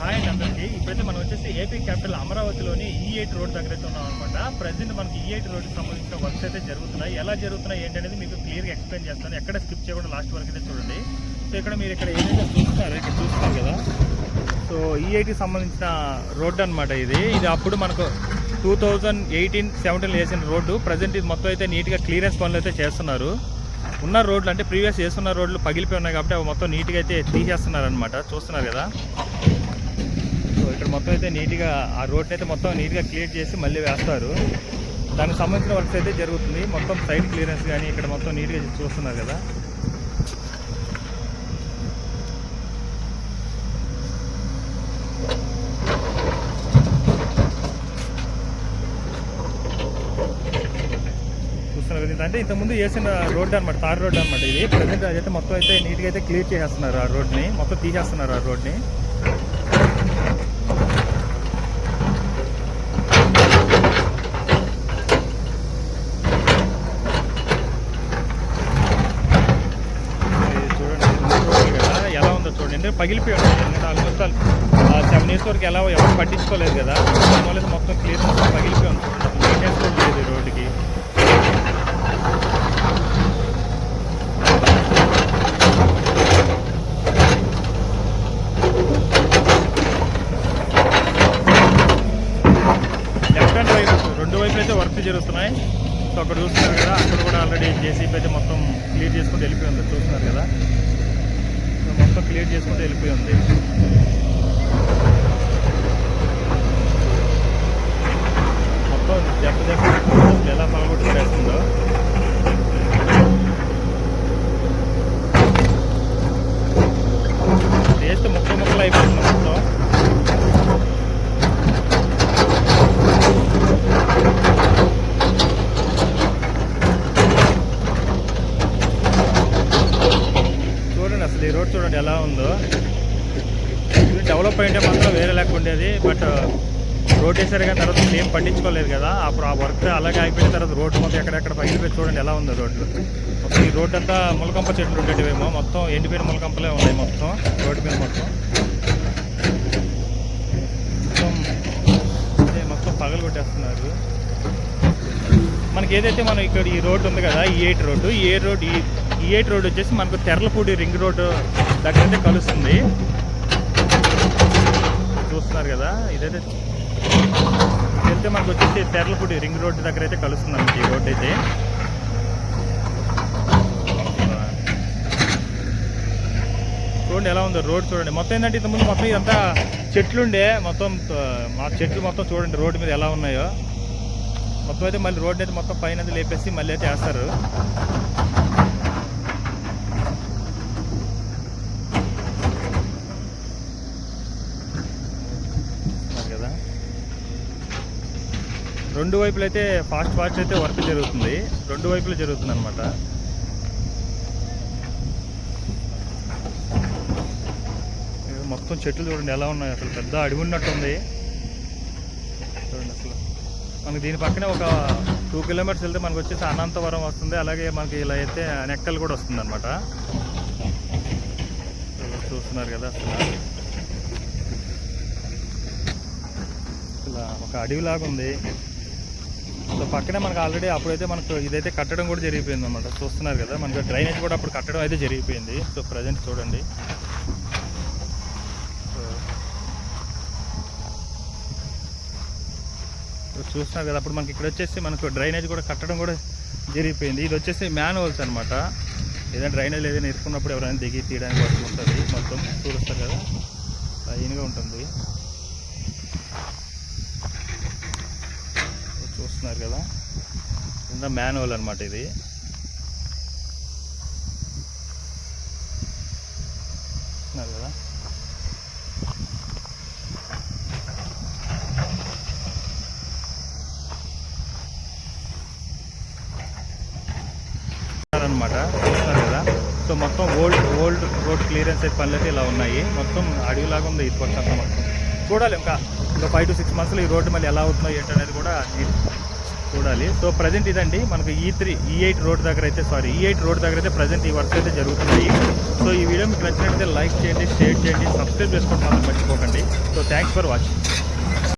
Hi అండి అందరికీ. ఇప్పుడైతే మనం వచ్చేసి ఏపీ క్యాపిటల్ అమరావతిలోని e ఈ ఎయిట్ రోడ్ దగ్గర అయితే ఉన్నాం అనమాట ప్రజెంట్ మనకి e ఈ ఎయిట్ రోడ్కి సంబంధించిన వర్క్స్ అయితే జరుగుతున్నాయి. ఎలా జరుగుతున్నాయి ఏంటనేది మీకు క్లియర్గా ఎక్స్ప్లెయిన్ చేస్తాను. ఎక్కడ స్కిప్ చేయకుండా లాస్ట్ వరకు అయితే చూడండి. సో ఇక్కడ మీరు ఇక్కడ ఏదైతే చూస్తున్నారు ఇక్కడ చూస్తున్నారు కదా. సో ఈ ఎయిట్కి సంబంధించిన రోడ్డు అనమాట ఇది. ఇది అప్పుడు మనకు టూ థౌజండ్ ఎయిటీన్ సెవెంటీన్ వేసిన రోడ్డు. ప్రజెంట్ ఇది మొత్తం అయితే నీట్గా క్లియరెన్స్ పనులు అయితే చేస్తున్నారు. ఉన్న రోడ్లు అంటే ప్రీవియస్ చేస్తున్న రోడ్లు పగిలిపోయి ఉన్నాయి కాబట్టి అవి మొత్తం నీట్గా అయితే తీసేస్తున్నారు అనమాట చూస్తున్నారు కదా? ఇక్కడ మొత్తం అయితే నీట్గా ఆ రోడ్ని అయితే మొత్తం నీట్గా క్లియర్ చేసి మళ్ళీ వేస్తారు. దానికి సంబంధించిన వర్క్స్ అయితే జరుగుతుంది. మొత్తం సైడ్ క్లియరెన్స్ కానీ ఇక్కడ మొత్తం నీట్గా చూస్తున్నారు కదా. చూస్తున్నారు కదా. అంటే ఇంతకుముందు వేసిన రోడ్ అనమాట తార్ రోడ్ అనమాట ఇది. ప్రజెంట్ అయితే మొత్తం అయితే నీట్గా అయితే క్లియర్ చేసేస్తున్నారు ఆ రోడ్ని. మొత్తం తీసేస్తున్నారు ఆ రోడ్ని ఇది చూడండి మూడు రోజులు కదా ఎలా పగిలిపోయాడు. పగిలిపోయి ఆల్మోస్ట్ సెవెన్ ఇయర్స్ వరకు ఎలా ఎవరు పట్టించుకోలేదు కదా. దానివల్ల మొత్తం క్లియర్ మొత్తం పగిలిపోయి. ఉంది కూడా లేదు రోడ్డుకి. లెఫ్ట్ అండ్ రైట్ రెండు వైపు అయితే వర్క్ జరుగుతున్నాయి. సో అక్కడ చూస్తున్నారు కదా అక్కడ కూడా ఆల్రెడీ జేసీపీ అయితే మొత్తం క్లియర్ చేసుకుంటూ వెళ్ళిపోయింది చూస్తున్నారు కదా. మొత్తం క్లియర్ చేసుకుంటూ వెళ్ళిపోయి ఉంది మొత్తం దెబ్బ దెబ్బ అసలు ఎలా పగలగొట్టి పడేస్తుందో వేస్తే ముక్కలు ముక్కలు అయిపోతుంది మొత్తం చూడండి అసలు ఈ రోడ్ చూడండి ఎలా ఉందో. ఇది డెవలప్ అయింటే మాత్రం వేరే లెక్క ఉండేది. బట్ రోడ్ వేసారుగా తర్వాత ఏం పండించుకోలేదు కదా. అప్పుడు ఆ వర్క్ అలాగే అయిపోయిన తర్వాత రోడ్డు మొత్తం ఎక్కడెక్కడ పగిలిపోయి చూడండి ఎలా ఉందో రోడ్లు మొత్తం ఈ రోడ్డు అంతా ములకంప చెట్లు ఉండేటివేమో. మొత్తం ఎండిపోయిన ములకంపలే ఉన్నాయి మొత్తం రోడ్డు మీద మొత్తం. మొత్తం అదే మొత్తం పగలు కొట్టేస్తున్నారు. మనకి ఏదైతే మనం ఇక్కడ ఈ రోడ్డు ఉంది కదా E eight road E eight road E E E eight road వచ్చేసి మనకు తెరలపూడి రింగ్ రోడ్డు దగ్గర కలుస్తుంది. చూస్తున్నారు కదా ఇదైతే వెళ్తే మనకు వచ్చేసి తెరలపూడి రింగ్ రోడ్ దగ్గర అయితే కలుస్తుంది ఈ రోడ్ అయితే. చూడండి ఎలా ఉందో రోడ్ చూడండి. మొత్తం ఏంటంటే ఇంతకుముందు మొత్తం ఇదంతా చెట్లుండే. మొత్తం మా చెట్లు మొత్తం చూడండి రోడ్డు మీద ఎలా ఉన్నాయో. మొత్తం అయితే మళ్ళీ రోడ్డు అయితే మొత్తం పైన అయితే లేపేసి మళ్ళీ అయితే వేస్తారు ఉన్నారు కదా రెండు వైపులు అయితే ఫాస్ట్ ఫాస్ట్ అయితే వర్క్ జరుగుతుంది. రెండు వైపులు జరుగుతుంది అనమాట మొత్తం చెట్లు చూడండి ఎలా ఉన్నాయి? అసలు పెద్ద అడవి ఉన్నట్టుంది. చూడండి అసలు. మనకి దీని పక్కనే ఒక టూ కిలోమీటర్స్ వెళ్తే మనకు వచ్చేసి అనంతవరం వస్తుంది. అలాగే మనకి ఇలా అయితే నెక్కలు కూడా వస్తుంది అనమాట చూస్తున్నారు కదా అసలు. ఇలా ఒక అడవిలాగా ఉంది. సో పక్కనే మనకు ఆల్రెడీ అప్పుడైతే మనకు ఇదైతే కట్టడం కూడా జరిగిపోయింది అనమాట చూస్తున్నారు కదా మనకు డ్రైనేజ్ కూడా అప్పుడు కట్టడం అయితే జరిగిపోయింది. సో ప్రజెంట్ చూడండి. సో చూస్తున్నారు కదా అప్పుడు మనకి ఇక్కడ వచ్చేసి మనకు డ్రైనేజ్ కూడా కట్టడం కూడా జరిగిపోయింది. ఇది వచ్చేసి మ్యాన్హోల్స్ అనమాట ఏదైనా డ్రైనేజ్ ఏదైనా ఇరుకున్నప్పుడు ఎవరైనా దిగి తీయడానికి వస్తూ ఉంటుంది మొత్తం చూస్తారు కదా లైన్గా ఉంటుంది. చూస్తున్నారు కదా? కింద మాన్యువల్ అనమాట ఇది. చూస్తున్నారు కదా? అనమాట చూస్తున్నారు కదా? సో మొత్తం ఓల్డ్ ఓల్డ్ రోడ్ క్లియరెన్స్ అయితే పనులు అయితే ఇలా ఉన్నాయి. మొత్తం అడవిలాగా ఉంది ఇది పక్క మొత్తం. చూడాలి. ఇంకా ఇంకా ఫైవ్ టు సిక్స్ మంత్స్లో ఈ రోడ్డు మళ్ళీ ఎలా అవుతుందో ఏంటనేది కూడా చూడాలి. సో ప్రజెంట్ ఇదండి. మనకు ఈ త్రీ ఈ ఎయిట్ రోడ్ దగ్గర అయితే సారీ ఈ ఎయిట్ రోడ్ దగ్గర అయితే ప్రజెంట్ ఈ వర్క్స్ అయితే జరుగుతున్నాయి. సో ఈ వీడియో మీకు నచ్చినట్లయితే లైక్ చేయండి షేర్ చేయండి సబ్స్క్రైబ్ చేసుకోవడం మాత్రం మర్చిపోకండి. So thanks for watching